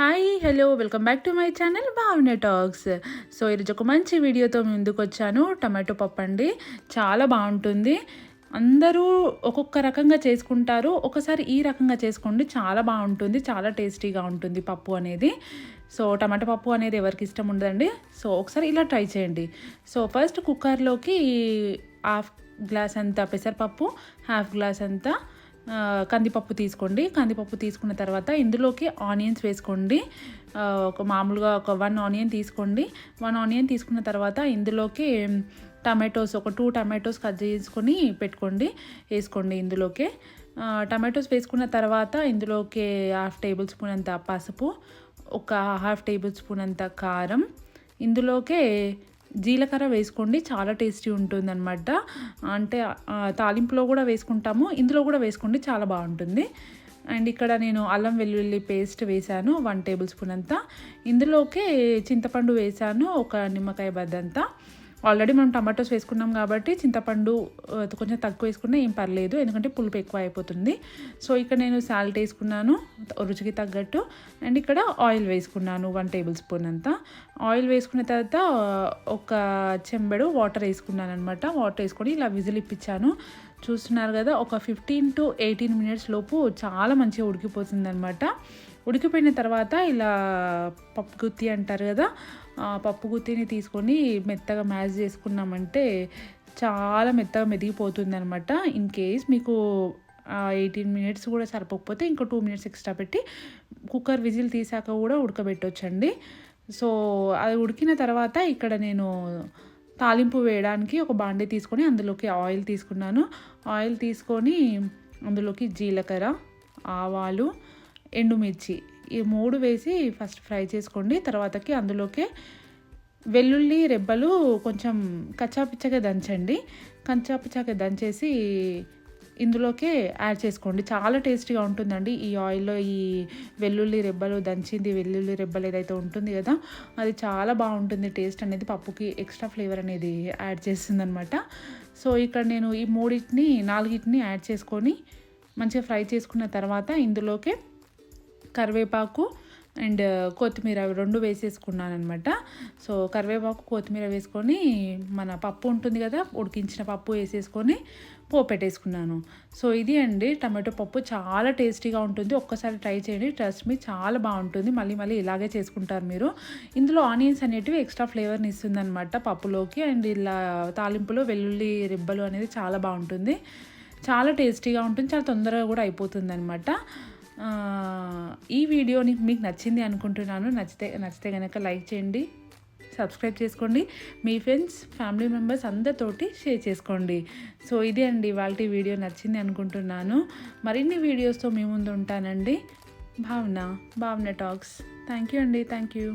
Hi hello welcome back to my channel Bhavana talks. So ఈరోజు ఒక మంచి వీడియోతో ముందుకు వచ్చాను. టమాటో పప్పు అండి. చాలా బాగుంటుంది. అందరూ ఒక్కొక్క రకంగా చేసుకుంటారు. ఒకసారి ఈ రకంగా చేసుకోండి చాలా బాగుంటుంది. చాలా టేస్టీగా ఉంటుంది పప్పు అనేది. సో టమాటో పప్పు అనేది ఎవరికి ఇష్టం ఉండదండి. సో ఒకసారి ఇలా ట్రై చేయండి. సో ఫస్ట్ కుక్కర్లోకి హాఫ్ గ్లాస్ అంతా పెసరపప్పు హాఫ్ గ్లాస్ అంతా కందిపప్పు తీసుకోండి. కందిపప్పు తీసుకున్న తర్వాత ఇందులోకి ఆనియన్స్ వేసుకోండి. ఒక మామూలుగా ఒక వన్ ఆనియన్ తీసుకోండి. వన్ ఆనియన్ తీసుకున్న తర్వాత ఇందులోకి టమాటోస్ ఒక టూ టమాటోస్ కట్ చేసుకొని పెట్టుకోండి. వేసుకోండి ఇందులోకి. టమాటోస్ వేసుకున్న తర్వాత ఇందులోకి హాఫ్ టేబుల్ స్పూన్ అంత పసుపు ఒక హాఫ్ టేబుల్ స్పూన్ అంత కారం. ఇందులోకే జీలకర్ర వేసుకోండి చాలా టేస్టీ ఉంటుందన్నమాట. అంటే తాలింపులో కూడా వేసుకుంటాము ఇందులో కూడా వేసుకోండి చాలా బాగుంటుంది. అండ్ ఇక్కడ నేను అల్లం వెల్లుల్లి పేస్ట్ వేశాను వన్ టేబుల్ స్పూన్ అంతా. ఇందులోకే చింతపండు వేశాను ఒక నిమ్మకాయ బద్దంతా. ఆల్రెడీ మనం టమాటోస్ వేసుకున్నాం కాబట్టి చింతపండు కొంచెం తక్కువ వేసుకున్నా ఏం పర్లేదు ఎందుకంటే పులుపు ఎక్కువ అయిపోతుంది. సో ఇక్కడ నేను సాల్ట్ వేసుకున్నాను రుచికి తగ్గట్టు. అండ్ ఇక్కడ ఆయిల్ వేసుకున్నాను వన్ టేబుల్ స్పూన్ అంతా. ఆయిల్ వేసుకున్న తర్వాత ఒక చెంబెడు వాటర్ వేసుకున్నాను అనమాట వాటర్ వేసుకొని ఇలా విజిల్ ఇప్పించాను. చూస్తున్నారు కదా ఒక ఫిఫ్టీన్ టు ఎయిటీన్ మినిట్స్ లోపు చాలా మంచిగా ఉడికిపోతుంది అనమాట ఉడికిపోయిన తర్వాత ఇలా పప్పు గుత్తి అంటారు కదా పప్పు గుత్తిని తీసుకొని మెత్తగా మ్యాష్ చేసుకున్నామంటే చాలా మెత్తగా మెదిగిపోతుంది అనమాట ఇన్ కేస్ మీకు ఎయిటీన్ మినిట్స్ కూడా సరిపోకపోతే ఇంకో టూ మినిట్స్ ఎక్స్ట్రా పెట్టి కుక్కర్ విజిల్ తీసాక కూడా ఉడకబెట్టొచ్చండి. సో అది ఉడికిన తర్వాత ఇక్కడ నేను తాలింపు వేయడానికి ఒక బాండీ తీసుకొని అందులోకి ఆయిల్ తీసుకున్నాను. ఆయిల్ తీసుకొని అందులోకి జీలకర్ర ఆవాలు ఎండుమిర్చి. ఈ మూడు వేసి ఫస్ట్ ఫ్రై చేసుకోండి. తర్వాతకి అందులోకి వెల్లుల్లి రెబ్బలు కొంచెం కచ్చాపిచ్చగా దంచండి. కచ్చాపిచ్చగా దంచేసి ఇందులోకే యాడ్ చేసుకోండి. చాలా టేస్టీగా ఉంటుందండి. ఈ ఆయిల్లో ఈ వెల్లుల్లి రెబ్బలు దంచింది వెల్లుల్లి రెబ్బలు ఏదైతే ఉంటుంది కదా అది చాలా బాగుంటుంది. టేస్ట్ అనేది పప్పుకి ఎక్స్ట్రా ఫ్లేవర్ అనేది యాడ్ చేస్తుంది అనమాట సో ఇక్కడ నేను ఈ మూడింటిని నాలుగింటిని యాడ్ చేసుకొని మంచిగా ఫ్రై చేసుకున్న తర్వాత ఇందులోకి కరివేపాకు అండ్ కొత్తిమీర అవి రెండు వేసేసుకున్నాను అనమాట సో కరివేపాకు కొత్తిమీర వేసుకొని మన పప్పు ఉంటుంది కదా ఉడికించిన పప్పు వేసేసుకొని పోపెట్టేసుకున్నాను. సో ఇది అండి టమాటో పప్పు. చాలా టేస్టీగా ఉంటుంది. ఒక్కసారి ట్రై చేయండి. ట్రస్ట్ మీ చాలా బాగుంటుంది. మళ్ళీ మళ్ళీ ఇలాగే చేసుకుంటారు మీరు. ఇందులో ఆనియన్స్ అనేటివి ఎక్స్ట్రా ఫ్లేవర్ని ఇస్తుంది అనమాట పప్పులోకి. అండ్ ఇలా తాలింపులో వెల్లుల్లి రిబ్బలు అనేది చాలా బాగుంటుంది. చాలా టేస్టీగా ఉంటుంది. చాలా తొందరగా కూడా అయిపోతుంది అనమాట ఈ వీడియోని మీకు నచ్చింది అనుకుంటున్నాను నచ్చితే నచ్చితే కనుక లైక్ చేయండి సబ్స్క్రైబ్ చేసుకోండి మీ ఫ్రెండ్స్ ఫ్యామిలీ మెంబర్స్ అందరితోటి షేర్ చేసుకోండి. సో ఇదే అండి వాళ్ళ వీడియో నచ్చింది అనుకుంటున్నాను. మరిన్ని వీడియోస్తో మీ ముందు ఉంటానండి. Bhavana Bhavana talks. Thank you అండి థ్యాంక్ యూ.